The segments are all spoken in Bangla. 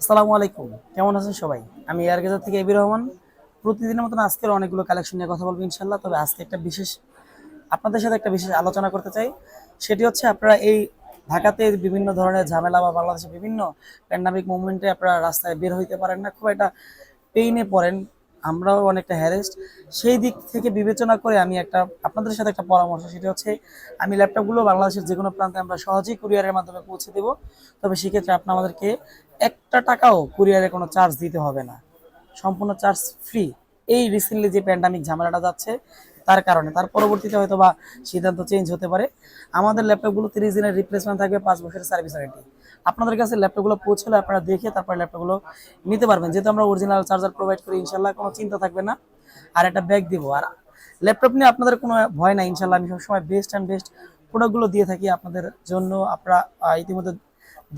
আসসালামু আলাইকুম। কেমন আছেন সবাই? আমি এয়ারগেজার থেকে এবি রহমান। প্রতিদিনের মতন আজকের অনেকগুলো কালেকশন নিয়ে কথা বলব ইনশাল্লাহ তবে আজকে একটা বিশেষ আপনাদের সাথে একটা বিশেষ আলোচনা করতে চাই। সেটি হচ্ছে আপনারা এই ঢাকাতে বিভিন্ন ধরনের ঝামেলা বা বাংলাদেশে বিভিন্ন প্যান্ডামিক মুভমেন্টে আপনারা রাস্তায় বের হইতে পারেন না। খুব একটা পেইনে পড়েন। আমরাও অনেকটা হ্যারেস্ট সেই দিক থেকে বিবেচনা করে আমি একটা, আপনাদের সাথে একটা পরামর্শ, সেটা হচ্ছে আমি ল্যাপটপগুলো বাংলাদেশের যে কোনো প্রান্তে আমরা সহজেই কুরিয়ারের মাধ্যমে পৌঁছে দেবো। তবে সেক্ষেত্রে আপনি আমাদেরকে একটা টাকাও কুরিয়ারে কোনো চার্জ দিতে হবে না। সম্পূর্ণ চার্জ ফ্রি এই রিসেন্টলি যে প্যান্ডামিক ঝামেলাটা যাচ্ছে তার কারণে। তার পরবর্তীতে হয়তো বা সিদ্ধান্ত চেঞ্জ হতে পারে। আমাদের ল্যাপটপগুলো তিরিশ দিনের রিপ্লেসমেন্ট থাকবে, পাঁচ বছরের সার্ভিস ওয়ারেন্টি আপনাদের কাছে ল্যাপটপগুলো পৌঁছলে আপনারা দেখে তারপর ল্যাপটপগুলো নিতে পারবেন। যেহেতু আমরা অরিজিনাল চার্জার প্রোভাইড করি ইনশাল্লাহ কোনো চিন্তা থাকবে না। আর একটা ব্যাগ দিব। আর ল্যাপটপ নিয়ে আপনাদের কোনো ভয় নাই ইনশাল্লাহ আমি সবসময় বেস্ট অ্যান্ড বেস্ট প্রোডাক্টগুলো দিয়ে থাকি আপনাদের জন্য। আপনারা ইতিমধ্যে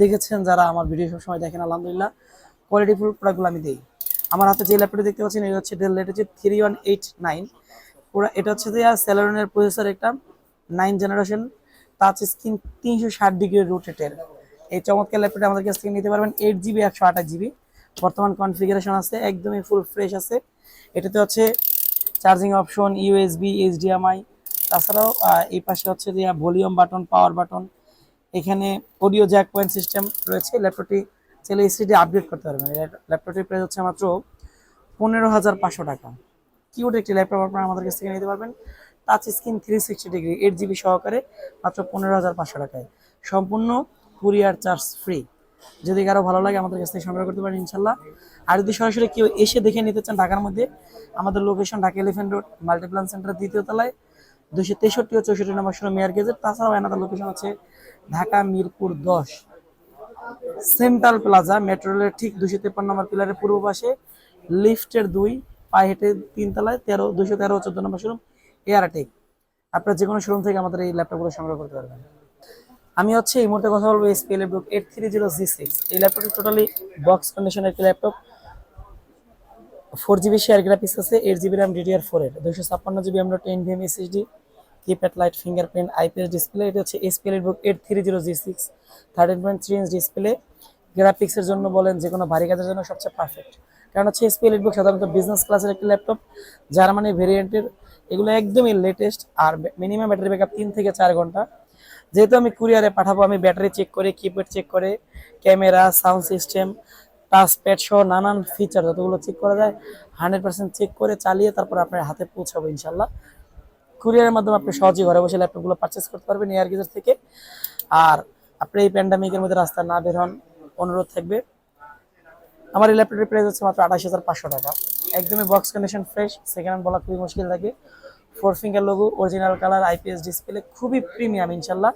দেখেছেন যারা আমার ভিডিও সবসময় দেখেন, আলহামদুলিল্লাহ। কোয়ালিটিফুল প্রোডাক্টগুলো আমি দিই। আমার হাতে যে ল্যাপটপটি দেখতে পাচ্ছেন এটা হচ্ছে ডেল লেটেছে থ্রি ওয়ান এইট নাইন পুরো এটা হচ্ছে যে সেলোনের প্রসেসর একটা নাইন জেনারেশন টাচ স্ক্রিন তিনশো ষাট ডিগ্রি রোটেটের এই চমৎকার ল্যাপটপটা আমাদের কাছ থেকে নিতে পারবেন এইট জিবি একশো আঠাশ জিবি বর্তমান কনফিগারেশন আছে, একদমই ফুল ফ্রেশ আছে। এটাতে হচ্ছে চার্জিং অপশন ইউএসবি এইচডিএমআই তাছাড়াও এই পাশে হচ্ছে যে ভলিউম বাটন পাওয়ার বাটন এখানে অডিও জ্যাক পয়েন্ট সিস্টেম রয়েছে ল্যাপটপটি চাইলে এসিডি আপডেট করতে পারবেন। ল্যাপটপটির প্রাইস হচ্ছে মাত্র পনেরো হাজার পাঁচশো টাকা। কিউট একটি ল্যাপটপ আপনারা আমাদের কাছ থেকে নিতে পারবেন। Touch screen three sixty degree eight GB সহকারে, মাত্র পনেরো হাজার পাঁচশো টাকায়। সম্পূর্ণ কুরিয়ার চার্জ ফ্রি যদি কারও ভালো লাগে আমাদের কাছ থেকে সংগ্রহ করতে পারেন, ইনশাল্লাহ। আর যদি সরাসরি কেউ এসে দেখে নিতে চান ঢাকার মধ্যে, আমাদের location Dhaka Elephant Road Multiplan Center দ্বিতীয় তলায় দুশো তেষট্টি ও চৌষট্টি নম্বর শুরু মেয়ার গেজের তাছাড়াও এনাদের লোকেশন আছে ঢাকা মিরপুর দশ। সেন্ট্রাল প্লাজা মেট্রো রেলের ঠিক দুশো তেপ্পান্ন নম্বর পিলারের পূর্ব পাশে লিফটের দুই পায়ে হেঁটে তিন তলায় তেরো দুশো তেরো, চোদ্দ নম্বর শোরুম এয়ারটেক আপনারা যে কোনো শোরুম থেকে আমাদের এই ল্যাপটপগুলো সংগ্রহ করতে পারবেন। আমি হচ্ছে এই মুহূর্তে কথা বলব HP elite book eight three zero G six এই ল্যাপটপটি টোটালি বক্স কন্ডিশনের একটি laptop four GB share graphics আছে eight GB RAM DDR four এর। দুশো ছাপ্পান্ন জিবি আমরা ten VM SSD keypad light fingerprint IPS display এটা হচ্ছে HP elite book eight three zero G six thirteen point three inch display গ্রাফিক্সের জন্য বলেন যে কোনো ভারী কাজের জন্য সবচেয়ে পারফেক্ট কারণ হচ্ছে এসপিএল বুক সাধারণত বিজনেস ক্লাসের একটি ল্যাপটপ জার্মানি ভেরিয়েন্টের এগুলো একদমই লেটেস্ট আর মিনিমাম ব্যাটারি ব্যাকআপ তিন থেকে চার ঘণ্টা। যেহেতু আমি কুরিয়ারে পাঠাবো, আমি ব্যাটারি চেক করে কিপ্যাড চেক করে camera sound system touch pad সহ নানান ফিচার যতগুলো চেক করা যায় হান্ড্রেড পার্সেন্ট চেক করে চালিয়ে তারপর আপনার হাতে পৌঁছাবো ইনশাল্লাহ কুরিয়ারের মাধ্যমে আপনি সহজেই ঘরে বসে ল্যাপটপগুলো পারচেস করতে পারবেন এয়ার গিজার থেকে। আর আপনি এই প্যান্ডামিকের মধ্যে রাস্তা না বের হন, অনুরোধ থাকবে। আমার এই ল্যাপটপের প্রাইস হচ্ছে মাত্র আঠাশ হাজার পাঁচশো টাকা। একদমই box condition fresh second hand বলা খুবই মুশকিল থাকে four finger logo original colour IPS display খুবই প্রিমিয়াম ইনশাল্লাহ।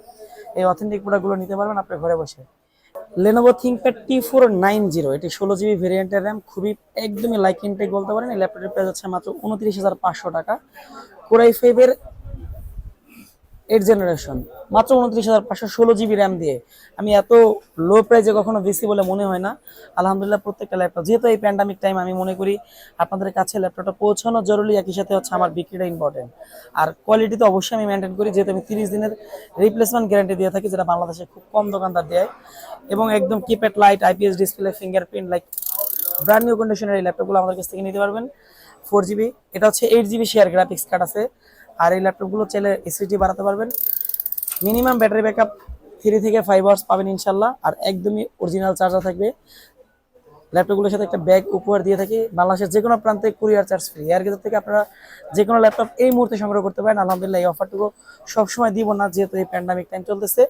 এই অথেন্টিক প্রোডাক্টগুলো নিতে পারবেন আপনার ঘরে বসে। Lenovo ThinkPad T four nine zero এটি ষোলো জিবি ভেরিয়েন্টের র্যাম খুবই একদমই লাইক ইনটেক বলতে পারেন। এই ল্যাপটপের প্রাইস হচ্ছে মাত্র উনত্রিশ হাজার পাঁচশো টাকা। কোরাই ফাইভের এইট জেনারেশন মাত্র উনত্রিশ হাজার পাঁচশো ষোলো জিবি র্যাম দিয়ে। আমি এত লো প্রাইসে কখনো বেশি বলে মনে হয় না। আলহামদুলিল্লাহ, প্রত্যেকটা ল্যাপটপ যেহেতু এই প্যান্ডামিক টাইম আমি মনে করি আপনাদের কাছে ল্যাপটপটা পৌঁছানো জরুরি। একই সাথে হচ্ছে আমার বিক্রিটা ইম্পর্টেন্ট আর কোয়ালিটি তো অবশ্যই আমি মেনটেন করি, যেহেতু আমি তিরিশ দিনের রিপ্লেসমেন্ট গ্যারান্টি দিয়ে থাকি, যেটা বাংলাদেশে খুব কম দোকানদার দেয়। এবং একদম keypad light IPS display fingerprint like brand new কন্ডিশনের এই ল্যাপটপগুলো আমাদের কাছ থেকে নিতে পারবেন। ফোর জিবি এটা হচ্ছে eight GB share graphics card আছে। আর এই ল্যাপটপগুলো চাইলে এসিটি বাড়াতে পারবেন। মিনিমাম ব্যাটারি ব্যাকআপ থ্রি থেকে ফাইভ আওয়ার্স পাবেন ইনশাল্লাহ। আর একদমই অরিজিনাল চার্জার থাকবে। ল্যাপটপগুলোর সাথে একটা ব্যাগ উপহার দিয়ে থাকি। বাংলাদেশের যে কোনো প্রান্তে কুরিয়ার চার্জ ফ্রি এর ভিতর থেকে আপনারা যে কোনো ল্যাপটপ এই মুহূর্তে সংগ্রহ করতে পারেন। আলহামদুলিল্লাহ এই অফারটুকু সবসময় দিব না, যেহেতু এই প্যান্ডামিক টাইম চলতেছে।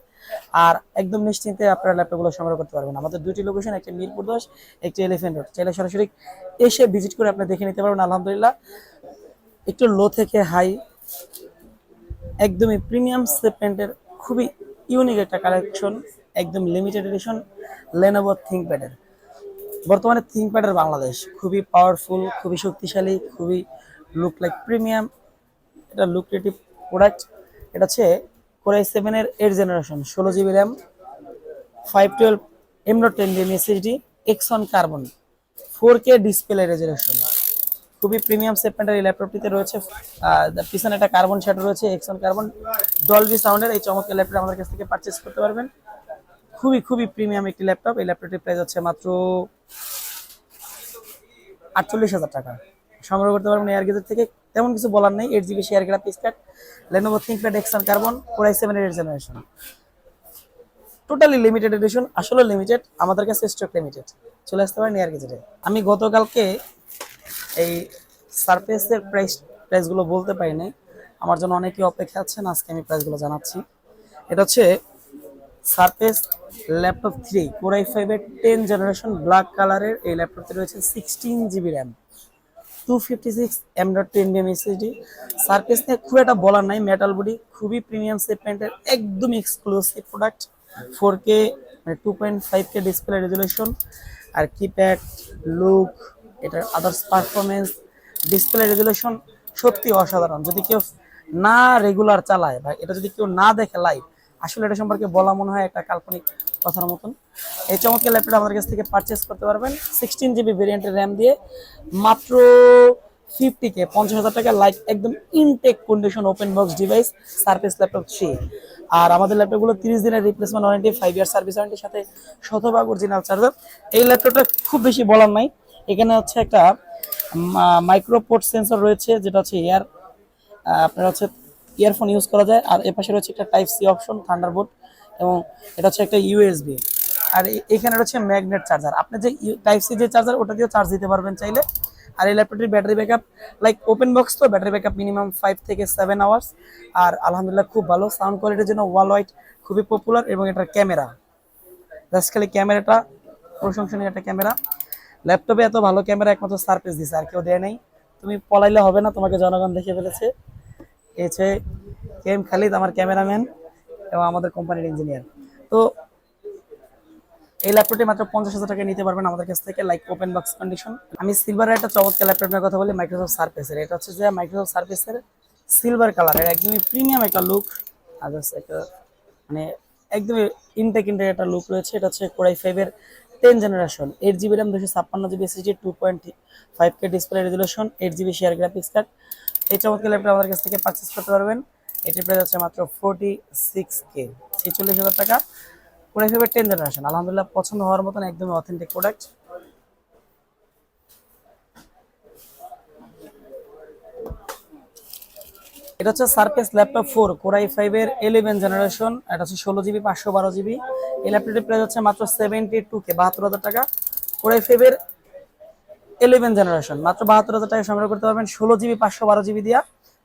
আর একদম নিশ্চিন্তে আপনারা ল্যাপটপগুলো সংগ্রহ করতে পারবেন। আমাদের দুটি লোকেশন একটি মিরপুর দশ, একটি এলিফেন্ট রোড চাইলে সরাসরি এসে ভিজিট করে আপনি দেখে নিতে পারবেন। আলহামদুলিল্লাহ। একটু লো থেকে হাই একদমই প্রিমিয়াম সেগমেন্টের খুবই ইউনিক একটা কালেকশন একদম লিমিটেড এডিশন লেনোভো থিঙ্কপ্যাডের বর্তমানে থিঙ্কপ্যাডের বাংলাদেশ, খুবই পাওয়ারফুল খুবই শক্তিশালী, খুবই লুক লাইক প্রিমিয়াম এটা লুক্রেটিভ প্রোডাক্ট এটা হচ্ছে কোরাই সেভেনের এইট জেনারেশন ষোলো GB RAM five twelve এমডো ten DM SSD Axon carbon four K display resolution খুবই প্রিমিয়াম সেগমেন্টের এই ল্যাপটপটিতে রয়েছে। পিছনে একটা কার্বন শ্যাডো রয়েছে এক্সন কার্বন ডলবি সাউন্ডের এই চমৎকার ল্যাপটপ আমাদের কাছ থেকে পারচেস করতে পারবেন। খুবই খুবই প্রিমিয়াম একটি ল্যাপটপ এই ল্যাপটপটির প্রাইস হচ্ছে মাত্র আটচল্লিশ হাজার টাকা। সংগ্রহ করতে পারবেন এয়ার গেজের থেকে। তেমন কিছু বলার নেই। Eight GB share graphics card Lenovo ThinkPad X one carbon Core i seven এর জেনারেশন টোটালি লিমিটেড এডিশন আসলে লিমিটেড আমাদের কাছে স্টক লিমিটেড চলে আসতে পারেন এয়ার গেজেটে আমি গতকালকে এই সারফেসের প্রাইস প্রাইসগুলো বলতে পারি নাই আমার জন্য অনেকে অপেক্ষা আছেন, আজকে আমি প্রাইসগুলো জানাচ্ছি। এটা হচ্ছে Surface laptop three Core i ফাইভের টেন জেনারেশন ব্ল্যাক কালারের এই ল্যাপটপটি রয়েছে sixteen GB RAM two fifty six M dot ten BM SSD Surface নিয়ে খুব একটা বলার নাই মেটাল বডি খুবই প্রিমিয়াম সেগমেন্টের একদম এক্সক্লুসিভ প্রোডাক্ট ফোর কে মানে two point five K display resolution আর কিপ্যাড লুক এটার আদার্স পারফরমেন্স ডিসপ্লে রেজুলেশন সত্যি অসাধারণ। যদি কেউ না রেগুলার চালায় বা এটা যদি কেউ না দেখে লাইভ আসলে এটা সম্পর্কে বলা মনে হয় একটা কাল্পনিক কথার মতন। এই চমৎকার ল্যাপটপ আমাদের কাছ থেকে পারচেস করতে পারবেন। সিক্সটিন জিবি ভেরিয়েন্টের র্যাম দিয়ে মাত্র ফিফটি কে পঞ্চাশ হাজার টাকা লাইক একদম intact condition open box device service laptop three আর আমাদের ল্যাপটপগুলো তিরিশ দিনের replacement warranty five year service ওয়ারেন্টির সাথে শতভাগ অরিজিনাল চার্জার এই ল্যাপটপটা খুব বেশি বলার নাই। এখানে হচ্ছে একটা মাইক্রোপোর্ট সেন্সর রয়েছে, যেটা হচ্ছে এয়ার আপনার হচ্ছে ইয়ারফোন ইউজ করা যায়, আর এপাশে রয়েছে একটা টাইপ সি অপশন থান্ডারবোল্ট এবং এটা হচ্ছে একটা ইউএসবি আর এখানে রয়েছে ম্যাগনেট চার্জার আপনি যে টাইপ সি যে চার্জার ওটা দিয়েও চার্জ দিতে পারবেন চাইলে। আর এই ল্যাপটপটির battery backup like open box তো ব্যাটারি ব্যাকআপ মিনিমাম ফাইভ থেকে সেভেন আওয়ার্স আর আলহামদুলিল্লাহ খুব ভালো সাউন্ড কোয়ালিটির জন্য ওয়াল হোয়াইট খুবই পপুলার এবং এটার ক্যামেরা জাস্ট খালি ক্যামেরাটা প্রশংসনীয় একটা ক্যামেরা ল্যাপটপে এত ভালো ক্যামেরা একমাত্র সার্ফেস দিছে, আর কেউ দেয় নাই। তুমি পলাইলে হবে না, তোমাকে জনগণ দেখে ফেলেছে। এই কেম খালিদ, আমার ক্যামেরাম্যান এবং আমাদের কোম্পানির ইঞ্জিনিয়ার তো এই ল্যাপটপটি মাত্র পঞ্চাশ হাজার টাকা নিতে পারবেন আমাদের কাছ থেকে লাইক ওপেন বক্স কন্ডিশন আমি সিলভারের একটা চমৎকার ল্যাপটপ নিয়ে কথা বলি মাইক্রোসফট সার্ফেসের এটা হচ্ছে যে মাইক্রোসফট সার্ফেসের সিলভার কালারের একদমই প্রিমিয়াম একটা লুক just একটা মানে একদমই ইনটেক ইনটেক একটা লুক রয়েছে। এটা হচ্ছে কোরাই ফাইভের ten generation eight GB RAM দুশো ছাপ্পান্ন GB SSD two point five K display resolution eight GB share graphics card এই চমৎকার ল্যাপটপ আমাদের কাছ থেকে পারচেস করতে পারবেন। এটির প্রাইস আছে মাত্র ফোর্টি সিক্স কে ছেচল্লিশ হাজার টাকা। ফাইভের টেন জেনারেশন আলহামদুলিল্লাহ, পছন্দ হওয়ার মতন একদমই অথেন্টিক প্রোডাক্ট এটা হচ্ছে Surface laptop four Core i ফাইভের ইলেভেন জেনারেশন এটা হচ্ছে ষোলো জিবি পাঁচশো বারো জিবি এই ল্যাপটপটির প্রাইস হচ্ছে মাত্র সেভেন্টি টু কে বাহাত্তর হাজার টাকা। কোরাই ফাইভের ইলেভেন জেনারেশন মাত্র বাহাত্তর হাজার টাকা সংগ্রহ করতে পারবেন, ষোলো জিবি পাঁচশো বারো জিবি দিয়া।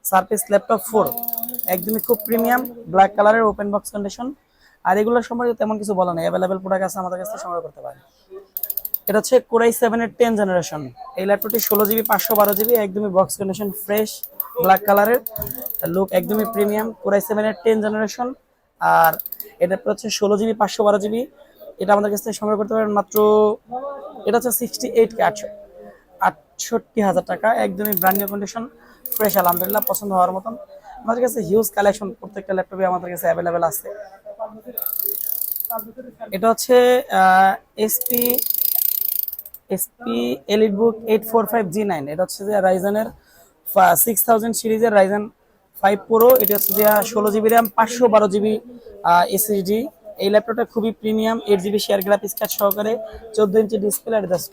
সার্ফেস ল্যাপটপ ফোর একদমই খুব প্রিমিয়াম ব্ল্যাক কালারের ওপেন বক্স কন্ডিশন আর এগুলোর সম্পর্কে তেমন কিছু বলা নেই অ্যাভেলেবেল প্রোডাক্ট আছে আমাদের কাছে সংগ্রহ করতে পারেন। এটা হচ্ছে কোরাই সেভেনের টেন জেনারেশন এই ল্যাপটপটি ষোলো জিবি পাঁচশো বারো জিবি একদমই বক্স কন্ডিশন ফ্রেশ ব্ল্যাক কালারের লুক একদমই প্রিমিয়াম কোরাই সেভেনের টেন জেনারেশন আর এটা হচ্ছে ষোলো জিবি পাঁচশো বারো জিবি এটা আমাদের কাছ থেকে সংগ্রহ করতে পারেন মাত্র, এটা হচ্ছে সিক্সটি এইট কে আটশো আটষট্টি হাজার টাকা। একদমই ব্র্যান্ড নিউ কন্ডিশন ফ্রেশ আলহামদুলিল্লাহ, পছন্দ হওয়ার মতন। আমাদের কাছে হিউজ কালেকশন প্রত্যেকটা ল্যাপটপে আমাদের কাছে অ্যাভেলেবেল আছে। এটা হচ্ছে HP HP elite book eight four five G nine এটা হচ্ছে যে রাইজেনের সিক্স থাউজেন্ড সিরিজের রাইজেন ফাইভ প্রো এটা হচ্ছে যে ষোলো জিবি র্যাম পাঁচশো বারো জিবি এসএসডি এই ল্যাপটপটা খুবই premium eight GB share graphics card সহকারে, চোদ্দ ইঞ্চি ডিসপ্লে আর দশ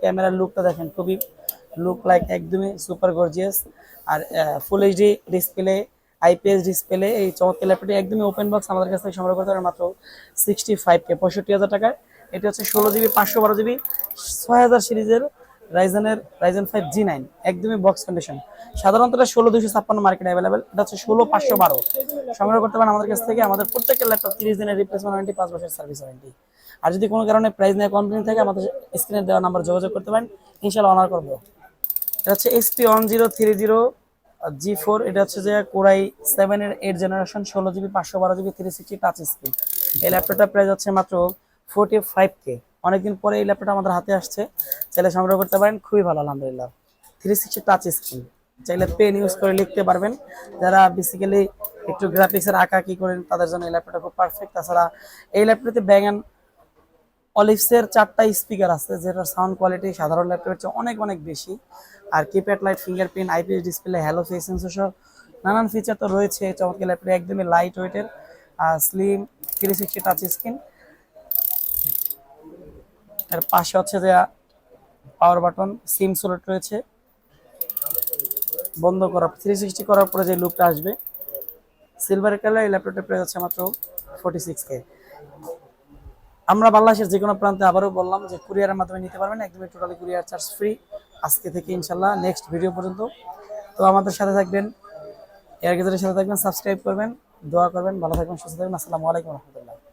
ক্যামেরার লুকটা দেখেন, খুবই লুক লাইক একদমই সুপার গর্জিয়াস আর full HD display IPS display এই চমৎকার ল্যাপটপটি একদমই ওপেন বক্স আমাদের কাছ থেকে সংগ্রহ করতে পারেন মাত্র সিক্সটি ফাইভ কে পঁয়ষট্টি হাজার টাকায়। এটি হচ্ছে ষোলো জিবি পাঁচশো বারো জিবি ছয় হাজার সিরিজের রাইজেনের রাইজেন ফাইভ জি নাইন একদমই বক্স কন্ডিশন সাধারণত এটা ষোলো দুশো ছাপ্পান্ন মার্কেট অ্যাভেলেবেল এটা হচ্ছে ষোলো পাঁচশো বারো। সংগ্রহ করতে পারেন আমাদের কাছ থেকে। আমাদের প্রত্যেকের ল্যাপটপ তিরিশ দিনের রিপ্লেসমেন্ট ওয়ারেন্টি পাঁচ বছরের সার্ভিস ওয়ারেন্টি আর যদি কোনো কারণে প্রাইস নিয়ে কমপ্লেন থাকে, আমাদের স্ক্রিনে দেওয়া নাম্বার যোগাযোগ করতে পারেন। ইনশাল্লাহ অনার করব। এটা হচ্ছে HP one zero three zero G four এটা হচ্ছে যে কোরাই সেভেনের এইট জেনারেশন ষোলো জিবি পাঁচশো বারো GB three sixty touch screen এই ল্যাপটপটার প্রাইস হচ্ছে মাত্র ফোর্টি ফাইভ কে অনেকদিন পরে এই ল্যাপটপটা আমাদের হাতে আসছে। চাইলে সংগ্রহ করতে পারেন, খুবই ভালো, আলহামদুলিল্লাহ। থ্রি সিক্সটি টাচ স্ক্রিন চাইলে পেন ইউজ করে লিখতে পারবেন। যারা বেসিক্যালি একটু গ্রাফিক্সের আঁকা কি করেন, তাদের জন্য এই ল্যাপটপটা খুব পারফেক্ট তাছাড়া এই ল্যাপটপে ব্যাং অ্যান্ড অলিভসের চারটা স্পিকার আছে, যেটার সাউন্ড কোয়ালিটি সাধারণ ল্যাপটপের চেয়ে অনেক অনেক বেশি। আর keypad light fingerprint IPS display hello face sensor নানান ফিচার তো রয়েছে। চমৎকার ল্যাপটপে একদমই লাইট ওয়েটের slim three sixty touch screen এর পাশে হচ্ছে যে পাওয়ার বাটন সিম সোলেট রয়েছে। বন্ধ করা থ্রি সিক্সটি করার পরে যে লুকটা আসবে সিলভার কালার এই ল্যাপটপটা প্রাইস হচ্ছে মাত্র ফোর্টি সিক্স কে আমরা বাংলাদেশের যে কোনো প্রান্তে আবারও বললাম যে কুরিয়ারের মাধ্যমে নিতে পারবেন, একদমই টোটালি কুরিয়ার চার্জ ফ্রি আজকে থেকে ইনশাল্লাহ নেক্সট ভিডিও পর্যন্ত। তো আমাদের সাথে থাকবেন এয়ার গেজারের সাথে থাকবেন সাবস্ক্রাইব করবেন, দোয়া করবেন, ভালো থাকবেন, সুস্থ থাকবেন। আসসালামু আলাইকুম রহমতুল্লাহ।